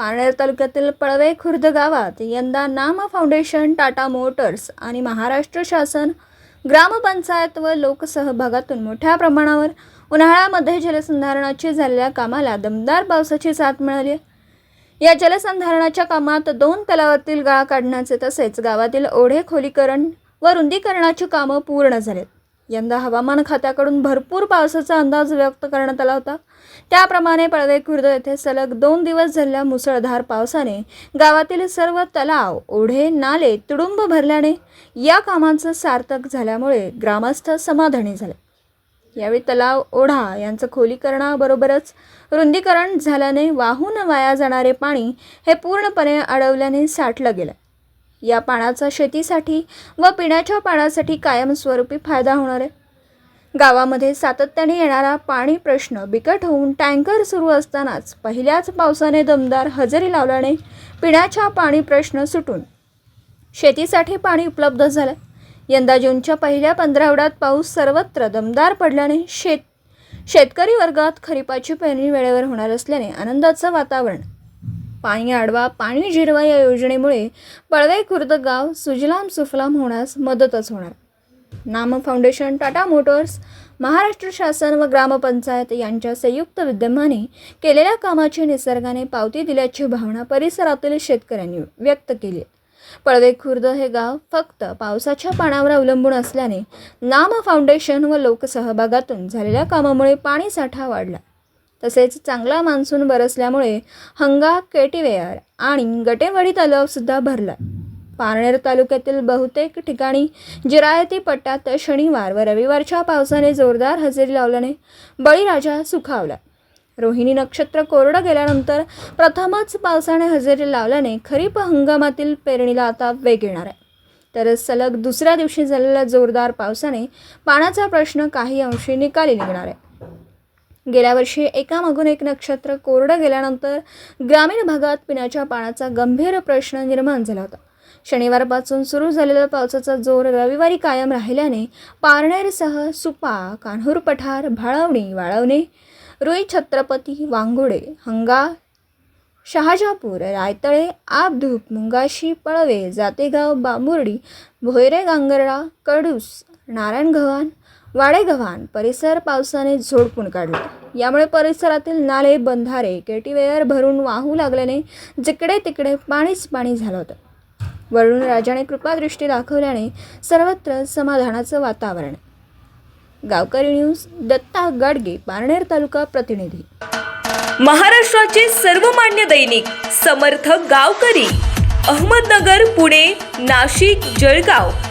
पारनेर तालुक्यातील पळवे खुर्द गावात यंदा नाम फाउंडेशन टाटा मोटर्स आणि महाराष्ट्र शासन ग्रामपंचायत व लोकसहभागातून मोठ्या प्रमाणावर उन्हाळ्यामध्ये जलसंधारणाची झालेल्या कामाला दमदार पावसाची साथ मिळाली. या जलसंधारणाच्या कामात दोन तलावातील गाळ काढण्याचे तसेच गावातील ओढे खोलीकरण व रुंदीकरणाची कामं पूर्ण झालेत. यंदा हवामान खात्याकडून भरपूर पावसाचा अंदाज व्यक्त करण्यात आला होता. त्याप्रमाणे पळवे खुर्द येथे सलग दोन दिवस झालेल्या मुसळधार पावसाने गावातील सर्व तलाव ओढे नाले तुडुंब भरल्याने या कामांचं सार्थक झाल्यामुळे ग्रामस्थ समाधानी झाले. यावेळी तलाव ओढा यांचं खोलीकरणाबरोबरच रुंदीकरण झाल्याने वाहून वाया जाणारे पाणी हे पूर्णपणे अडवल्याने साठलं गेलं. या पाण्याचा शेतीसाठी व पिण्याच्या पाण्यासाठी कायमस्वरूपी फायदा होणार आहे. गावामध्ये सातत्याने येणारा पाणी प्रश्न बिकट होऊन टँकर सुरू असतानाच पहिल्याच पावसाने दमदार हजेरी लावल्याने पिण्याच्या पाणी प्रश्न सुटून शेतीसाठी पाणी उपलब्ध झालं यंदा जूनच्या पहिल्या पंधरावड्यात पाऊस सर्वत्र दमदार पडल्याने शेत शेतकरी वर्गात खरीपाची पेरणी वेळेवर होणार असल्याने आनंदाचं वातावरण पाणी आडवा पाणी जिरवा या योजनेमुळे पळवे खुर्द गाव सुजलाम सुफलाम होण्यास मदतच होणार. नाम फाउंडेशन टाटा मोटर्स महाराष्ट्र शासन व ग्रामपंचायत यांच्या संयुक्त विद्यमाने केलेल्या कामाची निसर्गाने पावती दिल्याची भावना परिसरातील शेतकऱ्यांनी व्यक्त केली. पळवे खुर्द हे गाव फक्त पावसाच्या पाण्यावर अवलंबून असल्याने नाम फाउंडेशन व लोकसहभागातून झालेल्या कामामुळे पाणीसाठा वाढला. तसेच चांगला मान्सून बरसल्यामुळे हंगा केटीवेअर आणि गटेवाडी तलावसुद्धा भरला पारनेर तालुक्यातील बहुतेक ठिकाणी जिरायती पट्ट्यात शनिवार व रविवारच्या पावसाने जोरदार हजेरी लावल्याने बळीराजा सुखावला. रोहिणी नक्षत्र कोरडं गेल्यानंतर प्रथमच पावसाने हजेरी लावल्याने खरीप हंगामातील पेरणीला आता वेग येणार आहे. तर सलग दुसऱ्या दिवशी झालेल्या जोरदार पावसाने पाण्याचा प्रश्न काही अंशी निकाली निघणार आहे. गेल्या वर्षी एकामागून एक नक्षत्र कोरडं गेल्यानंतर ग्रामीण भागात पिण्याच्या पाण्याचा गंभीर प्रश्न निर्माण झाला होता. शनिवारपासून सुरू झालेला पावसाचा जोर रविवारी कायम राहिल्याने पारनेरसह सुपा कान्हूर पठार भाळवणी वाळवणे रुई छत्रपती वांगुडे हंगा शहाजापूर रायतळे आपधूप मुंगाशी पळवे जातेगाव बांबुर्डी भोयरे गांगर्डा कडूस नारायणगव्हाण वाडेगव्हाण परिसर पावसाने झोडपून काढला. यामुळे परिसरातील नाले बंधारे केटीवेअर भरून वाहू लागल्याने जिकडे तिकडे पाणीच पाणी झालं होतं. वरून राजाने कृपादृष्टी दाखवल्याने सर्वत्र समाधानाचं वातावरण. गावकरी न्यूज दत्ता गाडगे पारनेर तालुका प्रतिनिधी. महाराष्ट्राचे सर्वमान्य दैनिक समर्थ गावकरी. अहमदनगर पुणे नाशिक जळगाव.